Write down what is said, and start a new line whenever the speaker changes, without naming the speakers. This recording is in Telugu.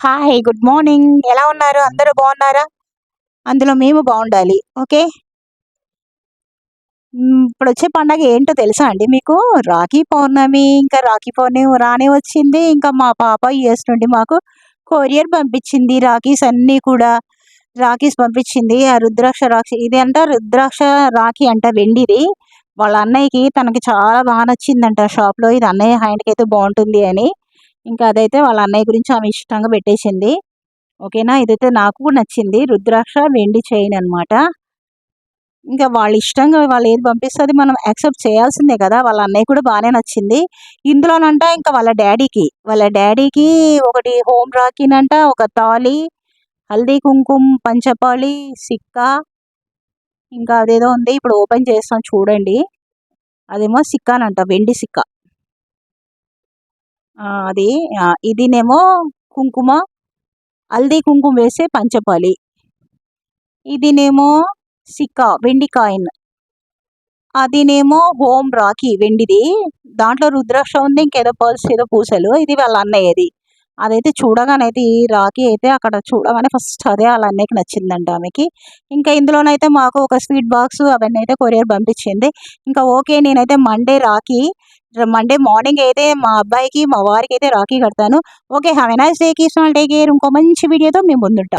హాయ్ గుడ్ మార్నింగ్ ఎలా ఉన్నారు? అందరూ బాగున్నారా? అందులో మేము బాగుండాలి. ఓకే ఇప్పుడు వచ్చే పండగ ఏంటో తెలుసా అండి మీకు? రాఖీ పౌర్ణమి ఇంకా రాఖీ పౌర్ణమి రానే వచ్చింది. ఇంకా మా పాప యుఎస్ నుండి మాకు కొరియర్ పంపించింది. రాఖీస్ అన్నీ కూడా రాఖీస్ పంపించింది. ఆ రుద్రాక్ష రాఖీ ఇది అంట రుద్రాక్ష రాఖీ అంట వెండిది. వాళ్ళ అన్నయ్యకి తనకి చాలా బాగా నచ్చిందంట షాప్లో ఇది అన్నయ్య హ్యాండ్కి అయితే బాగుంటుంది అని. ఇంకా అదైతే వాళ్ళ అన్నయ్య గురించి ఆమె ఇష్టంగా పెట్టేసింది. ఓకేనా? ఇదైతే నాకు కూడా నచ్చింది. రుద్రాక్ష వెండి చైన్ అన్నమాట. ఇంకా వాళ్ళ ఇష్టంగా వాళ్ళు ఏది పంపిస్తే అది మనం యాక్సెప్ట్ చేయాల్సిందే కదా. వాళ్ళ అన్నయ్య కూడా బాగానే నచ్చింది. ఇందులోనంట ఇంకా వాళ్ళ డాడీకి. వాళ్ళ డాడీకి ఒకటి హోమ్ రాఖీనంట ఒక తాళి హల్దీ కుంకుమ పంచపాళి సిక్కా. ఇంకా అదేదో ఉంది. ఇప్పుడు ఓపెన్ చేస్తాం చూడండి. అదేమో సిక్కానంట వెండి సిక్కా. అది ఇదినేమో కుంకుమ హల్దీ కుంకుమ వేసే పంచపాలి. ఇదినేమో సిక్కా వెండి కాయిన్ అదినేమో హోమ్ రాఖీ వెండిది. దాంట్లో రుద్రాక్ష ఉంది ఇంకేదో పర్స్ ఏదో పూసలు. ఇది వాళ్ళ అన్నయ్యది. అదైతే చూడగానైతే ఈ రాఖీ అయితే అక్కడ చూడగానే ఫస్ట్ అదే వాళ్ళ అన్నయ్యకి నచ్చిందంట ఆమెకి. ఇంకా ఇందులోనైతే మాకు ఒక స్వీట్ బాక్స్ అవన్నీ అయితే కొరియర్ పంపించింది. ఇంకా ఓకే నేనైతే మండే రాఖీ మండే మార్నింగ్ అయితే మా అబ్బాయికి మా వారికి అయితే రాఖీ కడతాను. Okay have a nice day keep smiling take care ఇంకో మంచి వీడియోతో మేము ముందుంటాం.